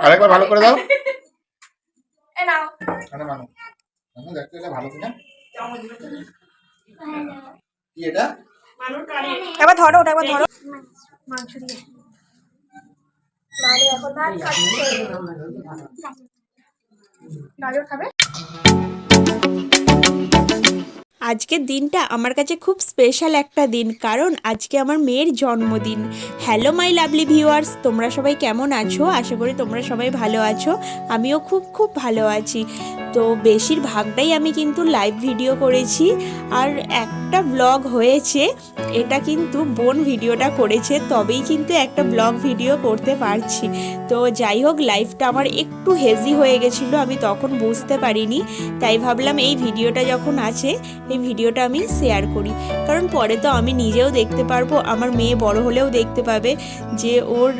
আরেকবার ভালো করে দাও। এ নাও। আরে মানু মানু দেখতে এটা ভালো কিনা? চামচ দিবে তো। কি এটা? মানুর কানে। একবার ধরো ওটা একবার ধরো। মাংস দিয়ে। নাহলে এখন ভাত খাচ্ছে গাজর খাবে? আজকের দিনটা আমার কাছে খুব স্পেশাল একটা দিন কারণ আজকে আমার মেয়ের জন্মদিন। হ্যালো মাই লাভলি ভিউয়ার্স তোমরা সবাই কেমন আছো? আশা করি তোমরা সবাই ভালো আছো। আমিও খুব খুব ভালো আছি। তো বেশিরভাগটাই আমি কিন্তু লাইভ ভিডিও করেছি। আর একটা ব্লগ হয়েছে, এটা কিন্তু বোন ভিডিওটা করেছে, তবেই কিন্তু একটা ব্লগ ভিডিও করতে পারছি। তো যাই হোক লাইফটা আমার একটু হেজি হয়ে গেছিল, আমি তখন বুঝতে পারিনি। তাই ভাবলাম এই ভিডিওটা যখন আছে, এই ভিডিওটা আমি শেয়ার করি। কারণ পরে তো আমি নিজেও দেখতে পারব, আমার মেয়ে বড় হলেও দেখতে পাবে যে ওর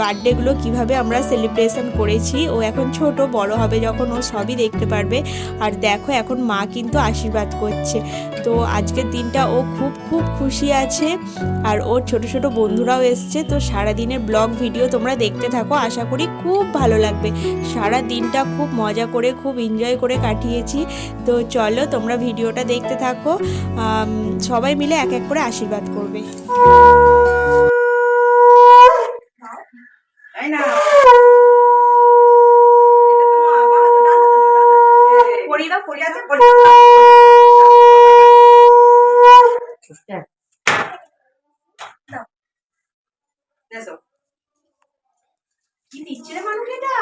বার্থডেগুলো কীভাবে আমরা সেলিব্রেশন করেছি। ও এখন ছোট, বড় হবে, যখন ও সবই দেখতে পারবে। আর দেখো এখন মা কিন্তু আশীর্বাদ করছে। তো আজকের দিনটা ও খুব খুব খুশি আছে। আর ওর ছোট ছোট বন্ধুরাও এসছে। তো সারা দিনের ব্লগ ভিডিও তোমরা দেখতে থাকো। আশা করি খুব ভালো লাগবে। সারা দিনটা খুব মজা করে, খুব এনজয় করে কাটিয়েছি। তো চলো তোমরা ভিডিওটা দেখতে থাকো। সবাই মিলে এক এক করে আশীর্বাদ করবে। না এটা তো আবার ডান হাতে দাও। পরিয়ে দাও পরিয়ে আছে পরিয়ে দাও। দাও। দেছো। কি দিচ্ছে রে মানুষ এটা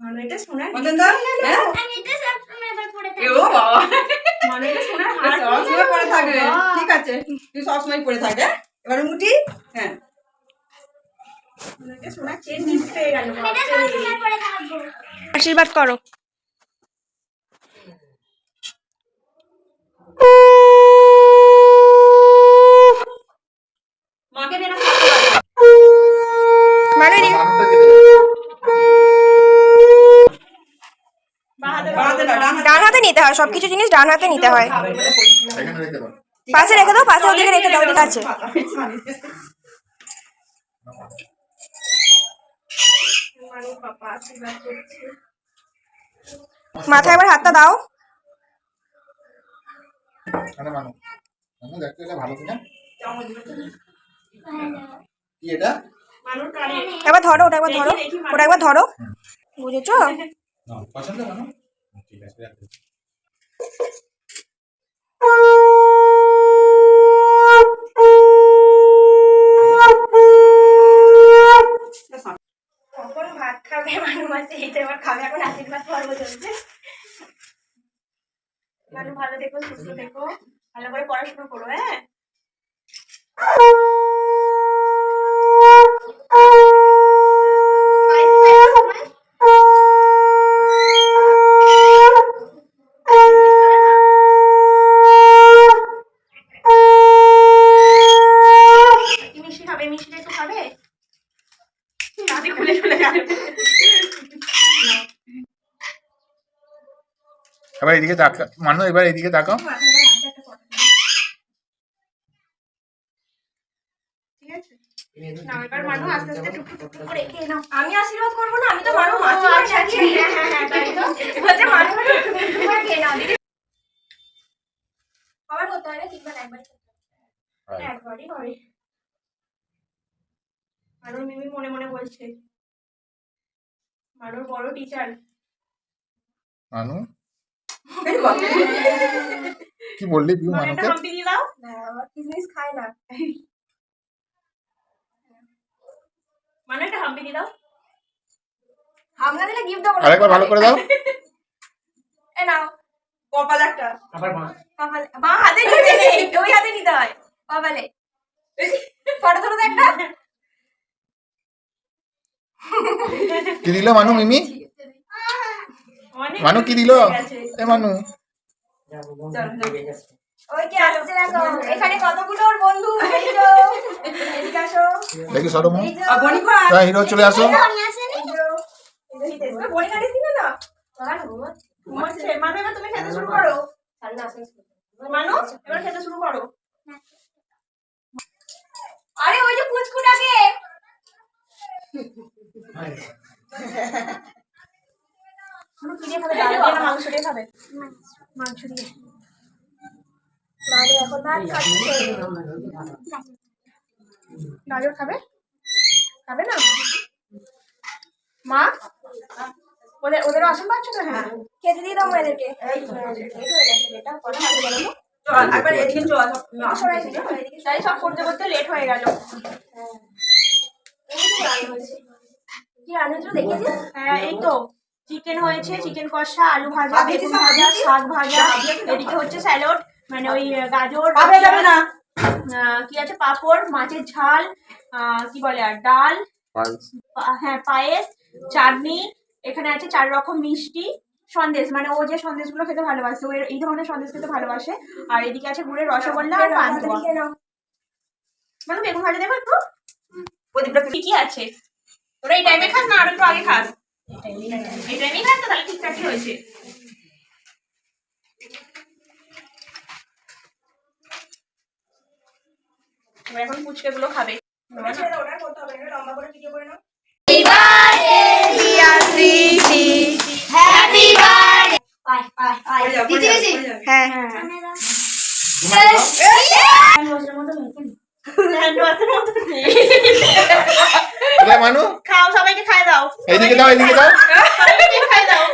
মানে এটা সোনার অজন্তা হ্যাঁ আমি এটা সবসময় এবার পরে এ ও বাবা। মানে এটা সোনার বেশ হার অসময় পরে থাকবে। ঠিক আছে তুই সবসময় পরে থাকবে এবার মুটি হ্যাঁ। মানে এটা সোনার চেন গিফট পেয়ে গেল এটা সবসময় পরে থাকব আশীর্বাদ করো মাকে দে না মানে রে- মানুষটা কেটে বাহাতে বাঁ হাতে দাও, ডান হাতে নিতে সবকিছু জিনিস ডান হাতে নিতে হয়। পাশে রেখে দাও পাশে ওদিকে রেখে দাও ওদিকে আছে। মাথায় এবার হাতটা দাও। একবার ধরো ওটা একবার ধরো ওটা একবার ধরো। বুঝেছ? পছন্দ ঠিক আছে খাবে এখন আশীর্বাদ ভালো দেখো সুস্থ দেখো ভালো করে পড়াশোনা করো হ্যাঁ পায়েস খাওয়ার সময় কি মিষ্টি খাবে মিষ্টি একটু খাবে দাদি খুলে চলে যাবে এবার এদিকে তাকা মানু এবার এদিকে তাকাও। মানু আমি আশীর্বাদ করব না আমি তো মানু আচ্ছা, হ্যাঁ, হ্যাঁ, হ্যাঁ, আবার করতে হয় না তিনবার একবার একবারই করে। মানুর মিমি মনে মনে বলছে মানুর বড় টিচার মানু? কি বললি পিউ মানে মানুকে দাও কিসমিস খায় না মানে একটা হাম্পি দিয়ে দাও হামলা দিলে গিফট না। আরেকবার ভালো করে দাও এ নাও কপাল একটা আবার মা কপাল বাঁ হাতে নিতে নেই ওই হাতে নিতে হয় কপালে ফটো তো একটা কি দিল মানু মিমি মানু কি দিল। এ মানু। দেখো? হ্যাঁ হিরো চলে আসো। মানু তুমি খেতে শুরু করো। মানু এবার খেতে শুরু করো। আরে ওই যে পুচকুটাকে। কি দিয়ে খাবে ডাল দিয়ে না মাংস দিয়ে খাবে মাংস দিয়ে নাহলে এখন ভাত খাচ্ছে গাজর খাবে খাবে না মা ওদের ওদের আসন পাচ্ছ তো হ্যাঁ খেতে দিয়ে দাও এদেরকে হয়ে একবার এদিকে চল। তাই সব করতে করতে লেট হয়ে গেল কি রান্না দেখেছিস হ্যাঁ এই তো চিকেন হয়েছে চিকেন কষা আলু ভাজা বেগুন ভাজা শাক ভাজা এদিকে হচ্ছে স্যালাড মানে ওই গাজর যাবে না। আহ, কি আছে? পাঁপড় মাছের ঝাল আহ, কি বলে আর ডাল হ্যাঁ পায়েস চাটনি এখানে আছে চার রকম মিষ্টি সন্দেশ মানে ও যে সন্দেশগুলো খেতে ভালোবাসে ও এই ধরনের সন্দেশ খেতে ভালোবাসে। আর এদিকে আছে গুড়ের রসগোল্লা আর পান্তুয়া মানে বেগুন ভাজা দেবো একটু প্রদীপটা কি কি আছে? তোরা এই টাইমে খাস না? আর একটু আগে খাস। এই টাইমেই খাস তাহলে ঠিকঠাকই হয়েছে এবার এখন ফুচকে গুলো খাবে হ্যাপি বার্থডে হ্যাঁ কোথায় মানু? খাও সবাইকে খাই দাও। এইদিকে দাও এইদিকে দাও। সবাইকে খাই দাও।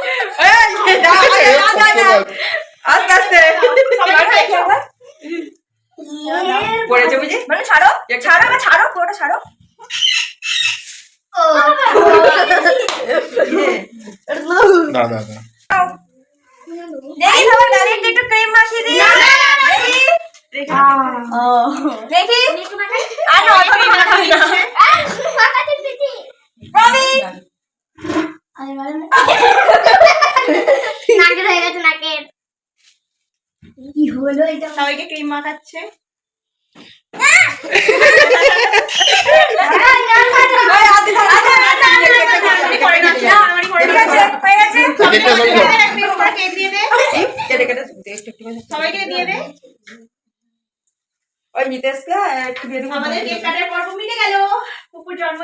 এই, দাও, আরে, না, না, না। আস্তে আস্তে। সবাইকে খাই দাও। পড়েছে বুঝি মানে ছাড়ো ছাড়ো এবার ছাড়ো পুরোটা ছাড়ো। না না না দেখি সবার গালে একটু একটু ক্রিম মাখিয়ে দিই। কি হলো এটা? ক্রিম মাখাচ্ছে। সবাইকে দিয়ে দে। ওই মিতেশকে একটু দিয়ে দিবো। আমাদের কেক কাটার পর্ব মিটে গেল পুকুর জন্ম